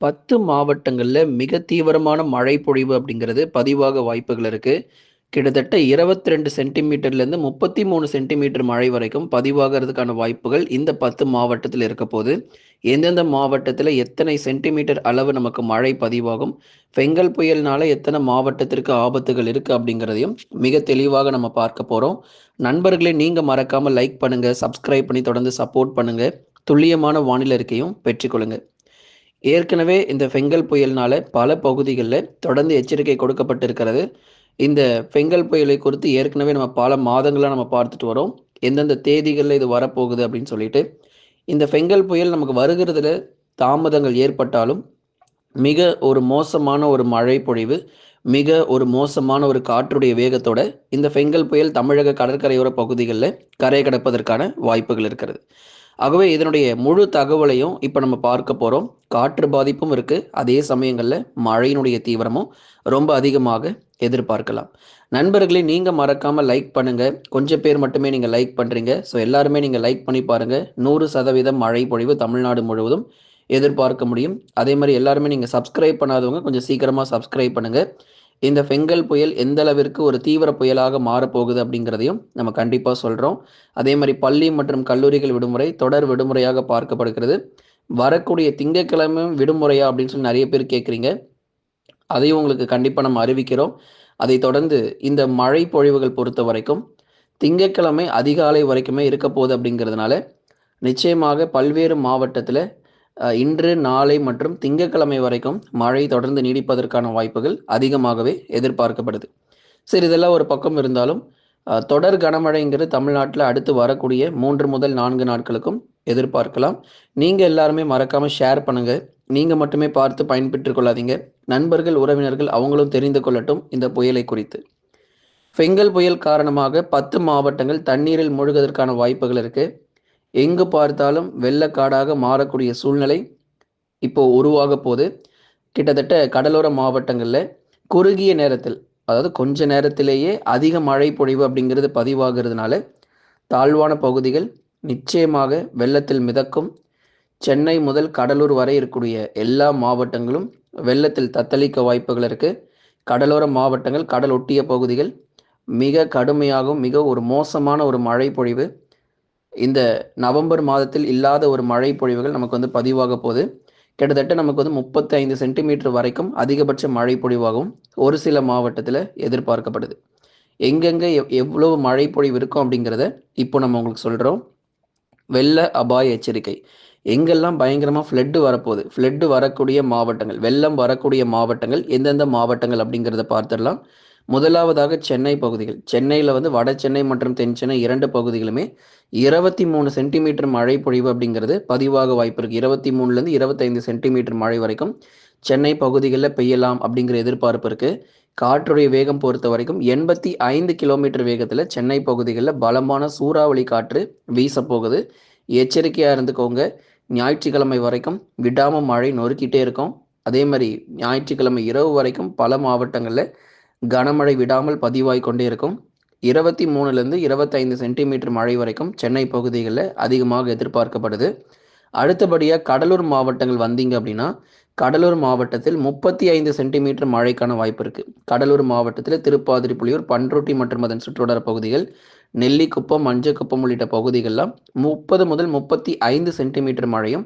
பத்து மாவட்டங்களில் மிக தீவிரமான மழை பொழிவு அப்படிங்கிறது பதிவாக வாய்ப்புகள் இருக்குது கிட்டத்தட்ட 22 சென்டிமீட்டர்லேருந்து 33 சென்டிமீட்டர் மழை வரைக்கும் பதிவாகிறதுக்கான வாய்ப்புகள் இந்த பத்து மாவட்டத்தில் இருக்க போது. எந்தெந்த மாவட்டத்தில் எத்தனை சென்டிமீட்டர் அளவு நமக்கு மழை பதிவாகும், பெங்கல் புயல்னால எத்தனை மாவட்டத்திற்கு ஆபத்துகள் இருக்குது அப்படிங்கிறதையும் மிக தெளிவாக நம்ம பார்க்க போகிறோம் நண்பர்களே நீங்கள் மறக்காமல் லைக் பண்ணுங்கள் சப்ஸ்கிரைப் பண்ணி தொடர்ந்து சப்போர்ட் பண்ணுங்கள் துல்லியமான வானிலை இருக்கையும் பெற்றுக்கொள்ளுங்கள் ஏற்கனவே இந்த ஃபெங்கல் புயல்னால பல பகுதிகளில் தொடர்ந்து எச்சரிக்கை கொடுக்கப்பட்டிருக்கிறது. இந்த ஃபெங்கல் புயலை குறித்து ஏற்கனவே நம்ம பல மாதங்களாக நம்ம பார்த்துட்டு வரோம். எந்தெந்த தேதிகளில் இது வரப்போகுது அப்படின்னு சொல்லிட்டு. இந்த ஃபெங்கல் புயல் நமக்கு வருகிறதுல தாமதங்கள் ஏற்பட்டாலும், மிக ஒரு மோசமான ஒரு மழை பொழிவு, மிக ஒரு மோசமான ஒரு காற்றுடைய வேகத்தோட இந்த ஃபெங்கல் புயல் தமிழக கடற்கரையோர பகுதிகளில் கரை கடப்பதற்கான வாய்ப்புகள் இருக்கிறது. ஆகவே இதனுடைய முழு தகவலையும் இப்போ நம்ம பார்க்க போகிறோம் காற்று பாதிப்பும் இருக்குது அதே சமயங்களில் மழையினுடைய தீவிரமும் ரொம்ப அதிகமாக எதிர்பார்க்கலாம். நண்பர்களே நீங்கள் மறக்காமல் லைக் பண்ணுங்கள் கொஞ்சம் பேர் மட்டுமே நீங்கள் லைக் பண்ணுறீங்க ஸோ எல்லாருமே நீங்கள் லைக் பண்ணி பாருங்கள் நூறு சதவீதம் மழை பொழிவு தமிழ்நாடு முழுவதும் எதிர்பார்க்க முடியும். அதே மாதிரி எல்லாருமே நீங்கள் சப்ஸ்கிரைப் பண்ணாதவங்க கொஞ்சம் சீக்கிரமாக சப்ஸ்கிரைப் பண்ணுங்கள் இந்த ஃபெங்கல் புயல் எந்த அளவிற்கு ஒரு தீவிர புயலாக மாறப்போகுது அப்படிங்கிறதையும் நம்ம கண்டிப்பாக சொல்கிறோம் அதே மாதிரி பள்ளி மற்றும் கல்லூரிகள் விடுமுறை தொடர் விடுமுறையாக பார்க்கப்படுகிறது. வரக்கூடிய திங்கட்கிழமையும் விடுமுறையா அப்படின்னு சொல்லி நிறைய பேர் கேட்குறீங்க அதையும் உங்களுக்கு கண்டிப்பாக நம்ம அறிவிக்கிறோம். அதை தொடர்ந்து இந்த மழை பொழிவுகள் பொறுத்தவரைக்கும், திங்கட்கிழமை அதிகாலை வரைக்குமே இருக்கப்போகுது அப்படிங்கிறதுனால, நிச்சயமாக பல்வேறு மாவட்டத்தில் இன்று, நாளை மற்றும் திங்கட்கிழமை வரைக்கும் மழை தொடர்ந்து நீடிப்பதற்கான வாய்ப்புகள் அதிகமாகவே எதிர்பார்க்கப்படுது. சரி இதெல்லாம் ஒரு பக்கம் இருந்தாலும், தொடர் கனமழைங்கிறது தமிழ்நாட்டில் அடுத்து வரக்கூடிய மூன்று முதல் நான்கு நாட்களுக்கும் எதிர்பார்க்கலாம். நீங்கள் எல்லாருமே மறக்காமல் ஷேர் பண்ணுங்க. நீங்கள் மட்டுமே பார்த்து பயன்பெற்று கொள்ளாதீங்க. நண்பர்கள், உறவினர்கள் அவங்களும் தெரிந்து கொள்ளட்டும் இந்த புயலை குறித்து. ஃபெங்கல் புயல் காரணமாக 10 மாவட்டங்கள் தண்ணீரில் மூழ்குவதற்கான வாய்ப்புகள் இருக்குது எங்கு பார்த்தாலும் வெள்ளக்காடாக மாறக்கூடிய சூழ்நிலை இப்போ உருவாக போது. கிட்டத்தட்ட கடலோர மாவட்டங்களில் குறுகிய நேரத்தில், அதாவது கொஞ்ச நேரத்திலேயே அதிக மழை பொழிவு அப்படிங்கிறது பதிவாகிறதுனால, தாழ்வான பகுதிகள் நிச்சயமாக வெள்ளத்தில் மிதக்கும். சென்னை முதல் கடலூர் வரை இருக்கக்கூடிய எல்லா மாவட்டங்களும் வெள்ளத்தில் தத்தளிக்க வாய்ப்புகள் இருக்கு. கடலோர மாவட்டங்கள், கடல் ஒட்டிய பகுதிகள் மிக கடுமையாகவும், மிக ஒரு மோசமான ஒரு மழை பொழிவு. இந்த நவம்பர் மாதத்தில் இல்லாத ஒரு மழை பொழிவுகள் நமக்கு வந்து பதிவாகப் போகுது கிட்டத்தட்ட நமக்கு வந்து 35 சென்டிமீட்டர் வரைக்கும் அதிகபட்ச மழை பொழிவாகவும் ஒரு சில மாவட்டத்தில் எதிர்பார்க்கப்படுது. எங்கெங்கே எவ் எவ்வளவு மழை பொழிவு இருக்கும் அப்படிங்கிறத இப்போ நம்ம உங்களுக்கு சொல்கிறோம் வெள்ள அபாய எச்சரிக்கை. எங்கெல்லாம் பயங்கரமாக ஃப்ளட்டு வரப்போகுது. ஃப்ளட்டு வரக்கூடிய மாவட்டங்கள், வெள்ளம் வரக்கூடிய மாவட்டங்கள் எந்தெந்த மாவட்டங்கள் அப்படிங்கிறத பார்த்துடலாம். முதலாவதாக சென்னை பகுதிகள். சென்னையில் வந்து வட சென்னை மற்றும் தென் சென்னை இரண்டு பகுதிகளுமே 23 சென்டிமீட்டர் மழை பொழிவு அப்படிங்கிறது பதிவாக வாய்ப்பு இருக்குது இருபத்தி மூணுலேருந்து இருபத்தைந்து சென்டிமீட்டர் மழை வரைக்கும் சென்னை பகுதிகளில் பெய்யலாம் அப்படிங்கிற எதிர்பார்ப்பு இருக்குது காற்றுடைய வேகம் பொறுத்த வரைக்கும் எண்பத்தி ஐந்து கிலோமீட்டர் வேகத்தில் சென்னை பகுதிகளில் பலமான சூறாவளி காற்று வீசப்போகுது. எச்சரிக்கையாக இருந்துக்கோங்க. ஞாயிற்றுக்கிழமை வரைக்கும் விடாமல் மழை நொறுக்கிட்டே இருக்கும். அதே மாதிரி ஞாயிற்றுக்கிழமை இரவு வரைக்கும் பல மாவட்டங்களில் கனமழை விடாமல் பதிவாய் கொண்டே இருக்கும். 23லேருந்து 25 சென்டிமீட்டர் மழை வரைக்கும் சென்னை பகுதிகளில் அதிகமாக எதிர்பார்க்கப்படுது. அடுத்தபடியாக கடலூர் மாவட்டங்கள் வந்தீங்க அப்படின்னா, கடலூர் மாவட்டத்தில் 35 சென்டிமீட்டர் மழைக்கான வாய்ப்பு இருக்குது கடலூர் மாவட்டத்தில திருப்பாதிரிப்புலியூர், பண்ருட்டி மற்றும் அதன் சுற்றுவட்டார பகுதிகள், நெல்லிக்குப்பம், மஞ்சக்குப்பம் உள்ளிட்ட பகுதிகள்லாம் 30 முதல் 35 சென்டிமீட்டர் மழையும்,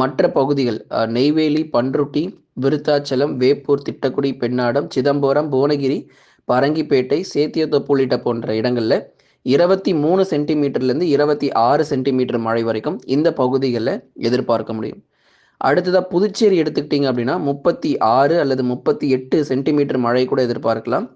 மற்ற பகுதிகள் நெய்வேலி, பண்ருட்டி, விருத்தாச்சலம், வேப்பூர், திட்டக்குடி, பெண்ணாடம், சிதம்பரம், புவனகிரி, பரங்கிப்பேட்டை, சேத்தியத்தோப்பு உள்ளிட்ட போன்ற இடங்களில் இருபத்தி மூணு சென்டிமீட்டர்லேருந்து 26 சென்டிமீட்டர் மழை வரைக்கும் இந்த பகுதிகளில் எதிர்பார்க்க முடியும். அடுத்ததாக புதுச்சேரி எடுத்துக்கிட்டிங்க அப்படின்னா, 36 அல்லது 38 சென்டிமீட்டர் மழை கூட எதிர்பார்க்கலாம்.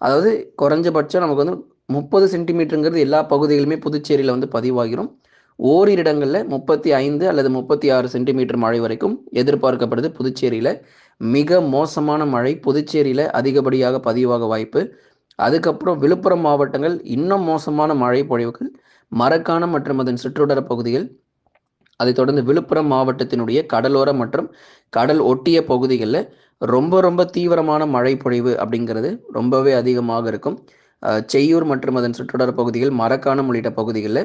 அதாவது குறைஞ்சபட்சம் நமக்கு வந்து முப்பது சென்டிமீட்டருங்கிறது எல்லா பகுதிகளுமே புதுச்சேரியில் வந்து பதிவாகிரும். ஓரிரு இடங்கள்ல 35 அல்லது 36 சென்டிமீட்டர் மழை வரைக்கும் எதிர்பார்க்கப்படுது புதுச்சேரியில் மிக மோசமான மழை புதுச்சேரியில் அதிகப்படியாக பதிவாக வாய்ப்பு. அதுக்கப்புறம் விழுப்புரம் மாவட்டங்கள் இன்னும் மோசமான மழை பொழிவுகள். மரக்காணம் மற்றும் அதன் சுற்றுவட்டார பகுதிகள். அதைத் தொடர்ந்து விழுப்புரம் மாவட்டத்தினுடைய கடலோர மற்றும் கடல் ஒட்டிய பகுதிகளில் ரொம்ப ரொம்ப தீவிரமான மழை பொழிவு அப்படிங்கிறது ரொம்பவே அதிகமாக இருக்கும். செய்யூர் மற்றும் அதன் சுற்றுவட்டார பகுதிகள், மரக்காணம் உள்ளிட்ட பகுதிகளில்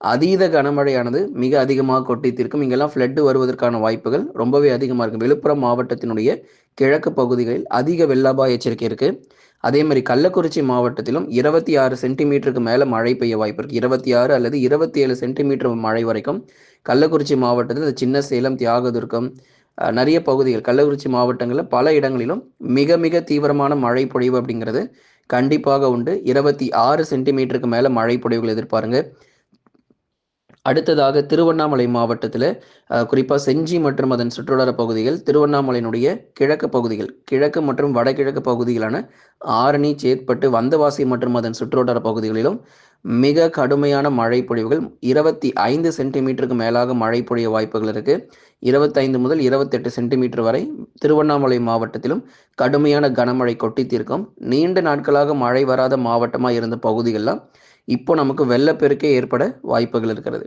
அதீத கனமழையானது மிக அதிகமாக கொட்டித்திருக்கும். இங்கெல்லாம் ஃப்ளட்டு வருவதற்கான வாய்ப்புகள் ரொம்பவே அதிகமாக இருக்கும் விழுப்புரம் மாவட்டத்தினுடைய கிழக்கு பகுதிகளில் அதிக வெள்ளாபாய எச்சரிக்கை இருக்குது அதே மாதிரி கள்ளக்குறிச்சி மாவட்டத்திலும் இருபத்தி ஆறு சென்டிமீட்டருக்கு மேலே மழை பெய்ய வாய்ப்பு இருக்குது இருபத்தி ஆறு அல்லது இருபத்தி ஏழு சென்டிமீட்டர் மழை வரைக்கும் கள்ளக்குறிச்சி மாவட்டத்தில் சின்ன சேலம் தியாகதுர்க்கம் நிறைய பகுதிகள் கள்ளக்குறிச்சி மாவட்டங்களில் பல இடங்களிலும் மிக மிக தீவிரமான மழை பொழிவு அப்படிங்கிறது கண்டிப்பாக உண்டு. இருபத்தி ஆறு சென்டிமீட்டருக்கு மேலே மழை பொழிவுகள் எதிர்பாருங்க. அடுத்ததாக திருவண்ணாமலை மாவட்டத்தில் குறிப்பாக செஞ்சி மற்றும் அதன் சுற்றுவட்டார பகுதிகள் திருவண்ணாமலையினுடைய கிழக்கு பகுதிகள் கிழக்கு மற்றும் வடகிழக்கு பகுதிகளான ஆரணி சேத்பட்டு வந்தவாசி மற்றும் அதன் சுற்றுவட்டார பகுதிகளிலும் மிக கடுமையான மழை பொழிவுகள் இருபத்தி ஐந்து சென்டிமீட்டருக்கு மேலாக மழை பொழிய வாய்ப்புகள் இருக்கு. இருபத்தைந்து முதல் இருபத்தெட்டு சென்டிமீட்டர் வரை திருவண்ணாமலை மாவட்டத்திலும் கடுமையான கனமழை கொட்டி தீர்க்கும் நீண்ட நாட்களாக மழை வராத மாவட்டமாக இருந்த பகுதிகள்லாம் இப்போ நமக்கு வெள்ளப்பெருக்கே ஏற்பட வாய்ப்புகள் இருக்கிறது.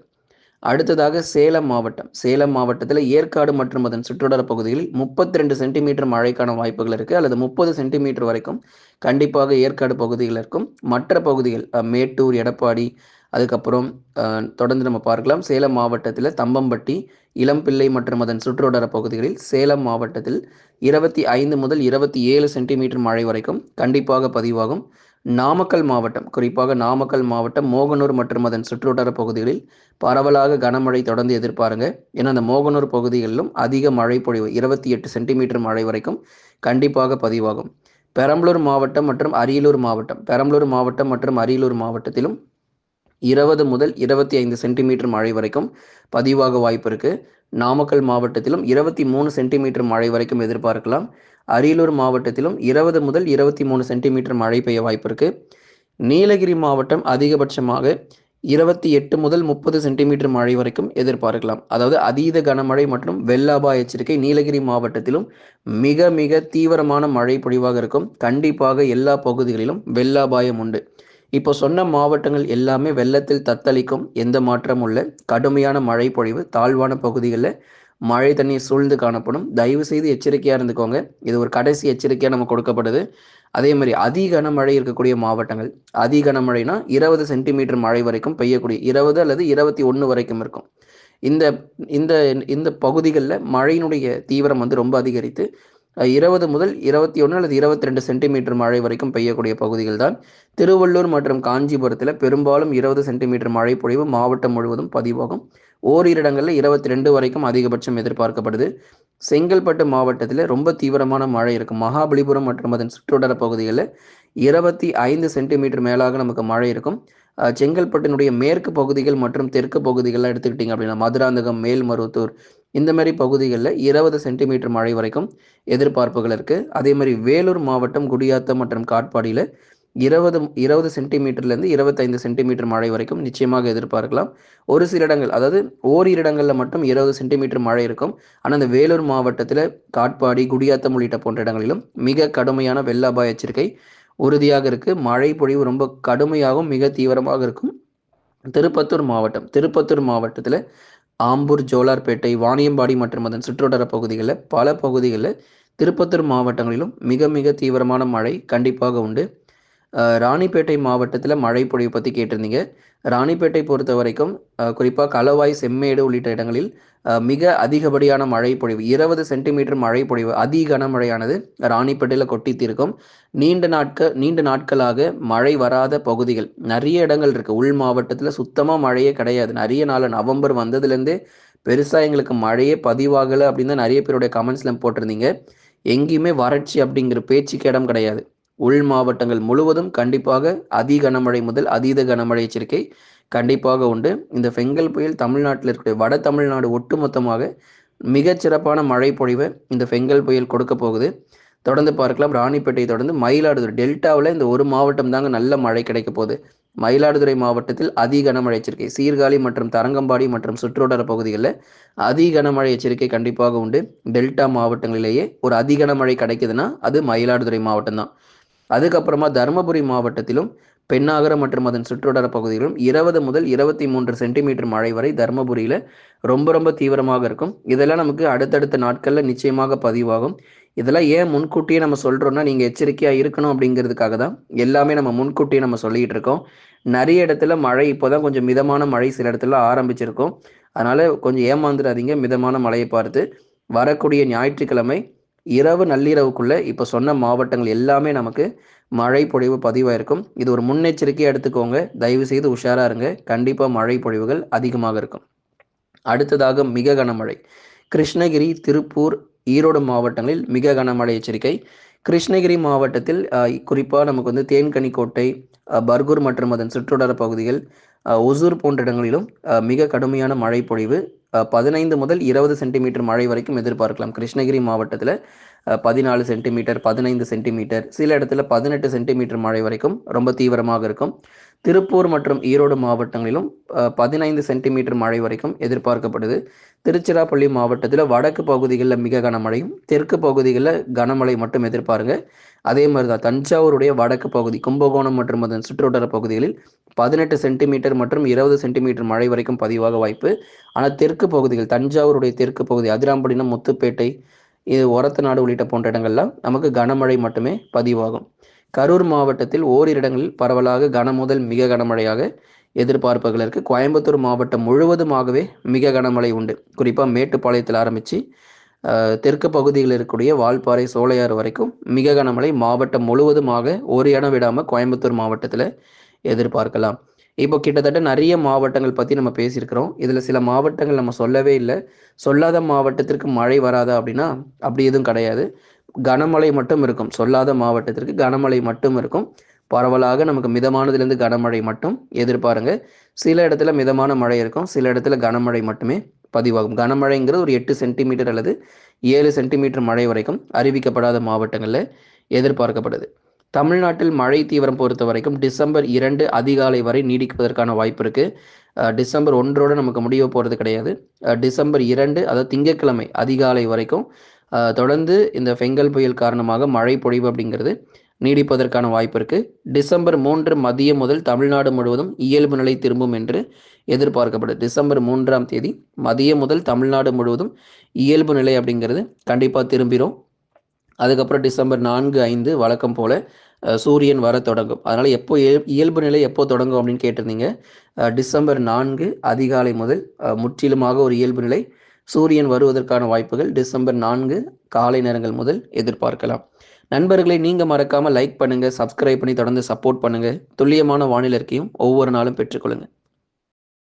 அடுத்ததாக சேலம் மாவட்டம். சேலம் மாவட்டத்தில் ஏற்காடு மற்றும் அதன் சுற்றுவட்டார பகுதிகளில் முப்பத்தி ரெண்டு சென்டிமீட்டர் மழைக்கான வாய்ப்புகள் இருக்குது அல்லது முப்பது சென்டிமீட்டர் வரைக்கும் கண்டிப்பாக ஏற்காடு பகுதிகள் இருக்கும். மற்ற பகுதிகள் மேட்டூர் எடப்பாடி அதுக்கப்புறம் தொடர்ந்து நம்ம பார்க்கலாம். சேலம் மாவட்டத்தில் தம்பம்பட்டி இளம்பிள்ளை மற்றும் அதன் சுற்றுவட்டார பகுதிகளில் சேலம் மாவட்டத்தில் இருபத்தி ஐந்து முதல் இருபத்தி ஏழு சென்டிமீட்டர் மழை வரைக்கும் கண்டிப்பாக பதிவாகும். நாமக்கல் மாவட்டம் குறிப்பாக நாமக்கல் மாவட்டம் மோகனூர் மற்றும் அதன் சுற்றுவட்டார பகுதிகளில் பரவலாக கனமழை தொடர்ந்து எதிர்பாருங்க. ஏன்னா அந்த மோகனூர் பகுதிகளிலும் அதிக மழை பொழிவு இருபத்தி எட்டு சென்டிமீட்டர் மழை வரைக்கும் கண்டிப்பாக பதிவாகும். பெரம்பலூர் மாவட்டம் மற்றும் அரியலூர் மாவட்டம் பெரம்பலூர் மாவட்டம் மற்றும் அரியலூர் மாவட்டத்திலும் இருபது முதல் இருபத்தி ஐந்து சென்டிமீட்டர் மழை வரைக்கும் பதிவாக வாய்ப்பு இருக்கு. நாமக்கல் மாவட்டத்திலும் இருபத்தி மூணு சென்டிமீட்டர் மழை வரைக்கும் எதிர்பார்க்கலாம். அரியலூர் மாவட்டத்திலும் இருபது முதல் இருபத்தி மூணு சென்டிமீட்டர் மழை பெய்ய வாய்ப்பு இருக்கு. நீலகிரி மாவட்டம் அதிகபட்சமாக இருபத்தி எட்டு முதல் முப்பது சென்டிமீட்டர் மழை வரைக்கும் எதிர்பார்க்கலாம். அதாவது அதீத கனமழை மற்றும் வெள்ள அபாய எச்சரிக்கை நீலகிரி மாவட்டத்திலும் மிக மிக தீவிரமான மழை பொழிவாக இருக்கும். கண்டிப்பாக எல்லா பகுதிகளிலும் வெள்ள அபாயம் உண்டு. இப்போ சொன்ன மாவட்டங்கள் எல்லாமே வெள்ளத்தில் தத்தளிக்கும் எந்த மாற்றமும் இல்லை. கடுமையான மழை பொழிவு தாழ்வான பகுதிகளில் மழை தண்ணீர் சூழ்ந்து காணப்படும். தயவு செய்து எச்சரிக்கையாக இருந்துக்கோங்க. இது ஒரு கடைசி எச்சரிக்கையாக நம்ம கொடுக்கப்படுது. அதே மாதிரி அதி கனமழை இருக்கக்கூடிய மாவட்டங்கள் அதி கனமழைனா இருபது சென்டிமீட்டர் மழை வரைக்கும் பெய்யக்கூடிய இருபது அல்லது இருபத்தி ஒன்று வரைக்கும் இருக்கும். இந்த இந்த இந்த பகுதிகளில் மழையினுடைய தீவிரம் வந்து ரொம்ப அதிகரித்து இருபது முதல் இருபத்தி ஒன்று அல்லது இருபத்தி ரெண்டு சென்டிமீட்டர் மழை வரைக்கும் பெய்யக்கூடிய பகுதிகள் தான் திருவள்ளூர் மற்றும் காஞ்சிபுரத்தில் பெரும்பாலும் இருபது சென்டிமீட்டர் மழை பொழிவு மாவட்டம் முழுவதும் பதிவாகும். ஓரிரு இடங்களில் இருபத்தி ரெண்டு வரைக்கும் அதிகபட்சம் எதிர்பார்க்கப்படுது. செங்கல்பட்டு மாவட்டத்தில் ரொம்ப தீவிரமான மழை இருக்கும். மகாபலிபுரம் மற்றும் அதன் சுற்றுவட்டார பகுதிகளில் இருபத்தி ஐந்து சென்டிமீட்டர் மேலாக நமக்கு மழை இருக்கும். செங்கல்பட்டினுடைய மேற்கு பகுதிகள் மற்றும் தெற்கு பகுதிகள்லாம் எடுத்துக்கிட்டிங்க அப்படின்னா மதுராந்தகம் மேல்மருவத்தூர் இந்த மாதிரி பகுதிகளில் இருபது சென்டிமீட்டர் மழை வரைக்கும் எதிர்பார்ப்புகள் இருக்குது அதே மாதிரி வேலூர் மாவட்டம் குடியாத்தம் மற்றும் காட்பாடியில் இருபது இருபது சென்டிமீட்டர்லேருந்து இருபத்தைந்து சென்டிமீட்டர் மழை வரைக்கும் நிச்சயமாக எதிர்பார்க்கலாம். ஒரு சில இடங்கள் அதாவது ஓரிரு இடங்களில் மட்டும் இருபது சென்டிமீட்டர் மழை இருக்கும். ஆனால் அந்த வேலூர் மாவட்டத்தில் காட்பாடி குடியாத்தம் உள்ளிட்ட போன்ற இடங்களிலும் மிக கடுமையான வெள்ள அபாய எச்சரிக்கை உறுதியாக இருக்குது மழை பொழிவு ரொம்ப கடுமையாகவும் மிக தீவிரமாக இருக்கும். திருப்பத்தூர் மாவட்டம் திருப்பத்தூர் மாவட்டத்தில் ஆம்பூர் ஜோலார்பேட்டை வாணியம்பாடி மற்றும் அதன் சுற்றுவட்டார பகுதிகளில் பல பகுதிகளில் திருப்பத்தூர் மாவட்டங்களிலும் மிக மிக தீவிரமான மழை கண்டிப்பாக உண்டு. ராணிப்பேட்டை மாவட்டத்தில் மழை பொழிவு பற்றி கேட்டிருந்தீங்க. ராணிப்பேட்டை பொறுத்த வரைக்கும் குறிப்பாக களவாய் செம்மேடு உள்ளிட்ட இடங்களில் மிக அதிகப்படியான மழை பொழிவு இருபது சென்டிமீட்டர் மழை பொழிவு அதி கனமழையானது ராணிப்பேட்டையில் கொட்டி தீர்க்கும் நீண்ட நாட்கள் நீண்ட நாட்களாக மழை வராத பகுதிகள் நிறைய இடங்கள் இருக்குது உள் மாவட்டத்தில் சுத்தமாக மழையே கிடையாது. நிறைய நாள் நவம்பர் வந்ததுலேருந்தே பெருசாக எங்களுக்கு மழையே பதிவாகலை அப்படின்னு தான் நிறைய பேருடைய கமெண்ட்ஸில் போட்டிருந்தீங்க. எங்கேயுமே வறட்சி அப்படிங்கிற பேச்சுக்கு இடம் கிடையாது. உள் மாவட்டங்கள் முழுவதும் கண்டிப்பாக அதி கனமழை முதல் அதீத கனமழை எச்சரிக்கை கண்டிப்பாக உண்டு. இந்த ஃபெங்கல் புயல் தமிழ்நாட்டில் இருக்கக்கூடிய வட தமிழ்நாடு ஒட்டுமொத்தமாக மிகச்சிறப்பான மழை பொழிவை இந்த ஃபெங்கல் புயல் கொடுக்க போகுது. தொடர்ந்து பார்க்கலாம். ராணிப்பேட்டை தொடர்ந்து மயிலாடுதுறை டெல்டாவில் இந்த ஒரு மாவட்டம் தாங்க நல்ல மழை கிடைக்க போகுது. மயிலாடுதுறை மாவட்டத்தில் அதி கனமழை எச்சரிக்கை சீர்காழி மற்றும் தரங்கம்பாடி மற்றும் சுற்றுவட்டார பகுதிகளில் அதி கனமழை எச்சரிக்கை கண்டிப்பாக உண்டு. டெல்டா மாவட்டங்களிலேயே ஒரு அதி கனமழை கிடைக்குதுன்னா அது மயிலாடுதுறை மாவட்டம் தான் அதுக்கப்புறமா தருமபுரி மாவட்டத்திலும் பெண்ணாகரம் மற்றும் அதன் சுற்றுவட்டார பகுதிகளிலும் இருபது முதல் இருபத்தி மூன்று சென்டிமீட்டர் மழை வரை தருமபுரியில் ரொம்ப ரொம்ப தீவிரமாக இருக்கும். இதெல்லாம் நமக்கு அடுத்தடுத்த நாட்களில் நிச்சயமாக பதிவாகும். இதெல்லாம் ஏன் முன்கூட்டியே நம்ம சொல்கிறோம்னா நீங்கள் எச்சரிக்கையாக இருக்கணும் அப்படிங்கிறதுக்காக தான். எல்லாமே நம்ம முன்கூட்டியே நம்ம சொல்லிகிட்டு இருக்கோம். நிறைய இடத்துல மழை இப்போ தான் கொஞ்சம் மிதமான மழை சில இடத்துல ஆரம்பிச்சிருக்கும். அதனால் கொஞ்சம் ஏமாந்துடாதீங்க. மிதமான மழையை பார்த்து வரக்கூடிய ஞாயிற்றுக்கிழமை இரவு நள்ளிரவுக்குள்ளே இப்போ சொன்ன மாவட்டங்கள் எல்லாமே நமக்கு மழை பொழிவு பதிவாயிருக்கும். இது ஒரு முன்னெச்சரிக்கையாக எடுத்துக்கோங்க. தயவு செய்து உஷாராக இருங்க. கண்டிப்பாக மழை பொழிவுகள் அதிகமாக இருக்கும். அடுத்ததாக மிக கனமழை. கிருஷ்ணகிரி திருப்பூர் ஈரோடு மாவட்டங்களில் மிக கனமழை எச்சரிக்கை. கிருஷ்ணகிரி மாவட்டத்தில் குறிப்பாக நமக்கு வந்து தேன்கனிக்கோட்டை பர்கூர் மற்றும் அதன் சுற்றுவட்டார பகுதிகள் ஒசூர் போன்ற இடங்களிலும் மிக கடுமையான மழை பொழிவு பதினைந்து முதல் இருபது சென்டிமீட்டர் மழை வரைக்கும் எதிர்பார்க்கலாம். கிருஷ்ணகிரி மாவட்டத்தில் பதினாலு சென்டிமீட்டர் பதினைந்து சென்டிமீட்டர் சில இடத்துல பதினெட்டு சென்டிமீட்டர் மழை வரைக்கும் ரொம்ப தீவிரமாக இருக்கும். திருப்பூர் மற்றும் ஈரோடு மாவட்டங்களிலும் பதினைந்து சென்டிமீட்டர் மழை வரைக்கும் எதிர்பார்க்கப்படுது. திருச்சிராப்பள்ளி மாவட்டத்தில் வடக்கு பகுதிகளில் மிக கனமழையும் தெற்கு பகுதிகளில் கனமழை மட்டும் எதிர்பாருங்க. அதே மாதிரி தான் தஞ்சாவூருடைய வடக்கு பகுதி கும்பகோணம் மற்றும் அதன் சுற்றுவட்டார பகுதிகளில் பதினெட்டு சென்டிமீட்டர் மற்றும் இருபது சென்டிமீட்டர் மழை வரைக்கும் பதிவாக வாய்ப்பு. ஆனால் தெற்கு பகுதிகள் தஞ்சாவூருடைய தெற்கு பகுதி அதிராம்பட்டினம் முத்துப்பேட்டை இது ஒரத்தநாடு உள்ளிட்ட போன்ற இடங்கள்லாம் நமக்கு கனமழை மட்டுமே பதிவாகும். கரூர் மாவட்டத்தில் ஓரிரு இடங்களில் பரவலாக கனமுதல் மிக கனமழையாக எதிர்பார்ப்புகளுக்கு கோயம்புத்தூர் மாவட்டம் முழுவதுமாகவே மிக கனமழை உண்டு. குறிப்பாக மேட்டுப்பாளையத்தில் ஆரம்பித்து தெற்கு பகுதியில் இருக்கக்கூடிய வால்பாறை சோலையாறு வரைக்கும் மிக கனமழை மாவட்டம் முழுவதுமாக ஒரு இடம் விடாமல் கோயம்புத்தூர் மாவட்டத்தில் எதிர்பார்க்கலாம். இப்போ கிட்டத்தட்ட நிறைய மாவட்டங்கள் பற்றி நம்ம பேசியிருக்கிறோம். இதில் சில மாவட்டங்கள் நம்ம சொல்லவே இல்லை. சொல்லாத மாவட்டத்திற்கு மழை வராதா அப்படின்னா அப்படி எதுவும் கிடையாது. கனமழை மட்டும் இருக்கும். சொல்லாத மாவட்டத்திற்கு கனமழை மட்டும் இருக்கும். பரவலாக நமக்கு மிதமானதுலேருந்து கனமழை மட்டும் எதிர்பாருங்க. சில இடத்துல மிதமான மழை இருக்கும். சில இடத்துல கனமழை மட்டுமே பதிவாகும். கனமழைங்கிறது ஒரு எட்டு சென்டிமீட்டர் அல்லது ஏழு சென்டிமீட்டர் மழை வரைக்கும் அறிவிக்கப்படாத மாவட்டங்களில் எதிர்பார்க்கப்படுது. தமிழ்நாட்டில் மழை தீவிரம் பொறுத்த வரைக்கும் டிசம்பர் இரண்டு அதிகாலை வரை நீடிப்பதற்கான வாய்ப்பு இருக்குது டிசம்பர் ஒன்றோடு நமக்கு முடிய போகிறது கிடையாது. டிசம்பர் இரண்டு அதாவது திங்கட்கிழமை அதிகாலை வரைக்கும் தொடர்ந்து இந்த ஃபெங்கல் புயல் காரணமாக மழை பொழிவு அப்படிங்கிறது நீடிப்பதற்கான வாய்ப்பு இருக்கு. டிசம்பர் மூன்று மதியம் முதல் தமிழ்நாடு முழுவதும் இயல்பு நிலை திரும்பும் என்று எதிர்பார்க்கப்படுது. டிசம்பர் மூன்றாம் தேதி மதியம் முதல் தமிழ்நாடு முழுவதும் இயல்பு நிலை அப்படிங்கிறது கண்டிப்பாக திரும்பிடும் அதுக்கப்புறம் டிசம்பர் நான்கு ஐந்து வழக்கம் போல சூரியன் வர தொடங்கும். அதனால் எப்போ இயல்- இயல்பு நிலை எப்போ தொடங்கும் அப்படின்னு கேட்டிருந்தீங்க. டிசம்பர் நான்கு அதிகாலை முதல் முற்றிலுமாக ஒரு இயல்பு நிலை சூரியன் வருவதற்கான வாய்ப்புகள் டிசம்பர் நான்கு காலை நேரங்கள் முதல் எதிர்பார்க்கலாம். நண்பர்களை நீங்கள் மறக்காமல் லைக் பண்ணுங்கள் சப்ஸ்கிரைப் பண்ணி தொடர்ந்து சப்போர்ட் பண்ணுங்கள் துல்லியமான வானிலை இருக்கையும் ஒவ்வொரு நாளும் பெற்றுக்கொள்ளுங்கள்